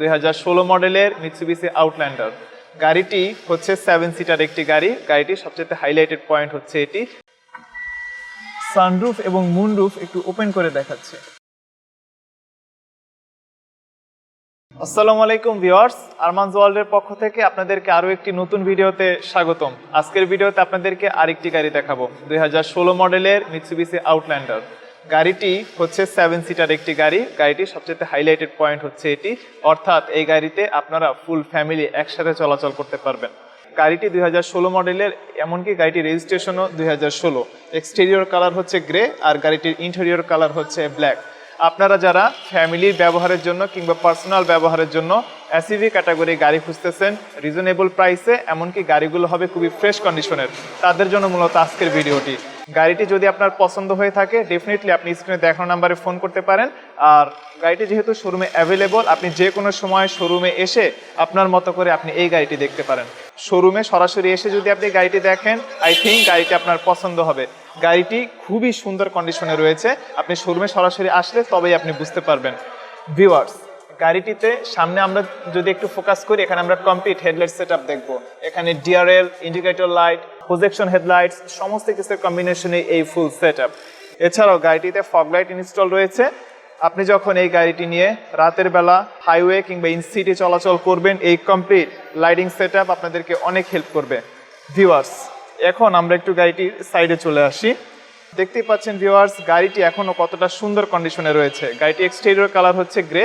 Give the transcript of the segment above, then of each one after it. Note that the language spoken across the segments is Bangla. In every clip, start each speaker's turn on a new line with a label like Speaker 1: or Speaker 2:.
Speaker 1: দুই মডেলের মিৎসুবিসি আউটল্যান্ডার গাড়িটি হচ্ছে সেভেন সিটার একটি গাড়ি। গাড়িটির সবচেয়ে হাইলাইটেড পয়েন্ট হচ্ছে এটি। সানরুফ এবং মুনরুফ একটু ওপেন করে দেখাচ্ছে। আসসালামু আলাইকুম ভিউয়ার্স আরমানজ ওয়ার্ল্ডের পক্ষ থেকে আপনাদেরকে আরও একটি নতুন ভিডিওতে স্বাগতম। আজকের ভিডিওতে আপনাদেরকে আরেকটি গাড়ি দেখাবো। দুই মডেলের মিৎসুবিসি আউটল্যান্ডার গাড়িটি হচ্ছে সেভেন সিটার একটি গাড়ি। গাড়িটির সবচেয়ে হাইলাইটেড পয়েন্ট হচ্ছে এটি। অর্থাৎ এই গাড়িতে আপনারা ফুল ফ্যামিলি একসাথে চলাচল করতে পারবেন। গাড়িটি দুই হাজার ষোলো মডেলের এমনকি গাড়িটির রেজিস্ট্রেশনও দুই হাজার ষোলো। এক্সটেরিয়র কালার হচ্ছে গ্রে আর গাড়িটির ইন্টেরিয়র কালার হচ্ছে ব্ল্যাক আপনারা যারা ফ্যামিলির ব্যবহারের জন্য কিংবা পার্সোনাল ব্যবহারের জন্য এসইভি ক্যাটাগরি গাড়ি খুঁজতেছেন রিজনেবল প্রাইসে এমনকি গাড়িগুলো হবে খুবই ফ্রেশ কন্ডিশনের তাদের জন্য মূলত আজকের ভিডিওটি গাড়িটি যদি আপনার পছন্দ হয়ে থাকে ডেফিনেটলি আপনি স্ক্রিনে দেখানো নাম্বারে ফোন করতে পারেন। আর গাড়িটি যেহেতু শোরুমে অ্যাভেলেবল আপনি যে কোনো সময় শোরুমে এসে আপনার মতো করে আপনি এই গাড়িটি দেখতে পারেন। শোরুমে সরাসরি এসে যদি আপনি গাড়িটি দেখেন আই থিঙ্ক গাড়িটি আপনার পছন্দ হবে। গাড়িটি খুবই সুন্দর কন্ডিশনে রয়েছে। আপনি শোরুমে সরাসরি আসলে তবেই আপনি বুঝতে পারবেন। ভিউয়ার্স গাড়িটিতে সামনে আমরা যদি একটু ফোকাস করি, এখানে আমরা কমপ্লিট হেডলাইট সেট আপ দেখব। এখানে DRL indicator light projection headlights সমস্ত কিছুর কম্বিনেশনে এই ফুল সেট আপ এছাড়াও গাড়িটিতে ফগ লাইট ইনস্টল রয়েছে। আপনি যখন এই গাড়িটি নিয়ে রাতের বেলা হাইওয়ে কিংবা ইন সিটি চলাচল করবেন, এই কমপ্লিট লাইটিং সেট আপনাদেরকে অনেক হেল্প করবে। ভিউয়ার্স এখন আমরা একটু গাড়িটির সাইডে চলে আসি। দেখতেই পাচ্ছেন ভিউয়ার্স গাড়িটি এখনও কতটা সুন্দর কন্ডিশনে রয়েছে। গাড়িটি এক্সটেরিয়র কালার হচ্ছে গ্রে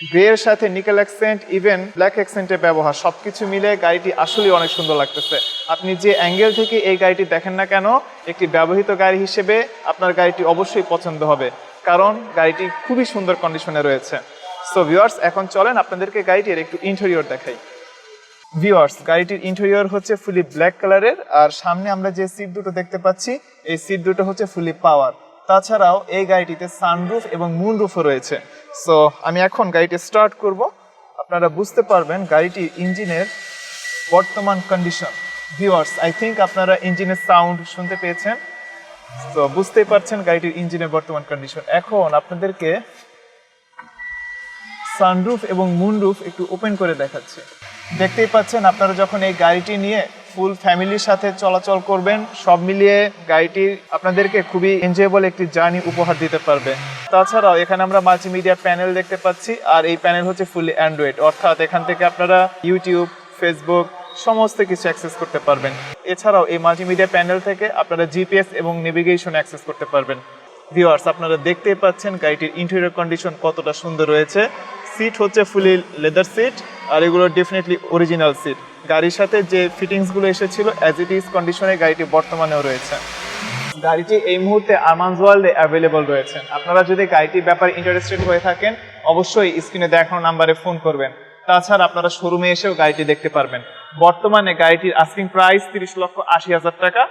Speaker 1: গ্রে এর সাথে নিকেল অ্যাক্সেন্ট ইভেন ব্ল্যাক অ্যাক্সেন্টের ব্যবহার, সবকিছু মিলে গাড়িটি আসলেই অনেক সুন্দর লাগতেছে। আপনি যে অ্যাঙ্গেল থেকে এই গাড়িটি দেখেন না কেন, একটি ব্যবহৃত গাড়ি হিসেবে আপনার গাড়িটি অবশ্যই পছন্দ হবে, কারণ গাড়িটি খুবই সুন্দর কন্ডিশনে রয়েছে। সো ভিওয়ার্স এখন চলেন আপনাদেরকে গাড়িটির একটু ইন্টেরিয়র দেখাই। ভিওয়ার্স গাড়িটির ইন্টেরিয়র হচ্ছে ফুলি ব্ল্যাক কালারের আর সামনে আমরা যে সিট দুটো দেখতে পাচ্ছি, এই সিট দুটো হচ্ছে ফুলি পাওয়ার তাছাড়াও এই গাড়িটিতে সানরুফ এবং মুনরুফও রয়েছে। সো আমি এখন গাড়িটি স্টার্ট করব। আপনারা বুঝতে পারবেন গাড়িটি ইঞ্জিনের বর্তমান কন্ডিশন ভিউয়ার্স আই থিঙ্ক আপনারা ইঞ্জিনের সাউন্ড শুনতে পেয়েছেন। তো বুঝতেই পারছেন গাড়িটির ইঞ্জিনের বর্তমান কন্ডিশন এখন আপনাদেরকে সানরুফ এবং মুনরুফ একটু ওপেন করে দেখাচ্ছে। দেখতেই পাচ্ছেন আপনারা যখন এই গাড়িটি নিয়ে ফুল ফ্যামিলির সাথে চলাচল করবেন, সব মিলিয়ে গাড়িটি আপনাদেরকে খুবই এনজয়েবল একটি জার্নি উপহার দিতে পারবে। তাছাড়াও এখানে আমরা মাল্টিমিডিয়া প্যানেল দেখতে পাচ্ছি, আর এই প্যানেল হচ্ছে ফুলি অ্যান্ড্রয়েড অর্থাৎ এখান থেকে আপনারা ইউটিউব ফেসবুক সমস্ত কিছু অ্যাক্সেস করতে পারবেন। এছাড়াও এই মাল্টিমিডিয়া প্যানেল থেকে আপনারা জিপিএস এবং নেভিগেশন অ্যাক্সেস করতে পারবেন। ভিওয়ার্স আপনারা দেখতেই পাচ্ছেন গাড়িটির ইন্টেরিয়র কন্ডিশন কতটা সুন্দর রয়েছে। সিট হচ্ছে ফুলি লেদার সিট আর এগুলো ডেফিনেটলি অরিজিনাল সিট গাড়ির সাথে যে ফিটিংসগুলো এসেছিল অ্যাজ ইট ইজ কন্ডিশনে গাড়িটি বর্তমানেও রয়েছে। গাড়িটি এই মুহূর্তে আমানজ ওয়ার্ল্ডে অ্যাভেলেবল রয়েছে। আপনারা যদি গাড়িটির ব্যাপারে ইন্টারেস্টেড হয়ে থাকেন, অবশ্যই স্ক্রিনে দেখানো নাম্বারে ফোন করবেন। তাছাড়া আপনারা শোরুমে এসেও গাড়িটি দেখতে পারবেন। বর্তমানে গাড়িটির আস্কিং প্রাইস তিরিশ লক্ষ আশি হাজার টাকা।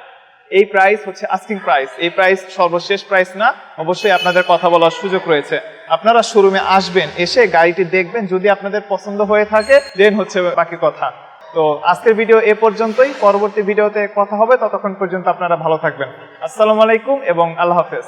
Speaker 1: এই প্রাইস হচ্ছে আস্কিং প্রাইস এই প্রাইস সর্বশেষ প্রাইস না, অবশ্যই আপনাদের কথা বলার সুযোগ রয়েছে। আপনারা শোরুমে আসবেন, এসে গাড়িটি দেখবেন, যদি আপনাদের পছন্দ হয়ে থাকে দেন হচ্ছে বাকি কথা। তো আজকের ভিডিও এ পর্যন্তই, পরবর্তী ভিডিওতে কথা হবে, ততক্ষণ পর্যন্ত আপনারা ভালো থাকবেন। আসসালামু আলাইকুম এবং আল্লাহ হাফেজ।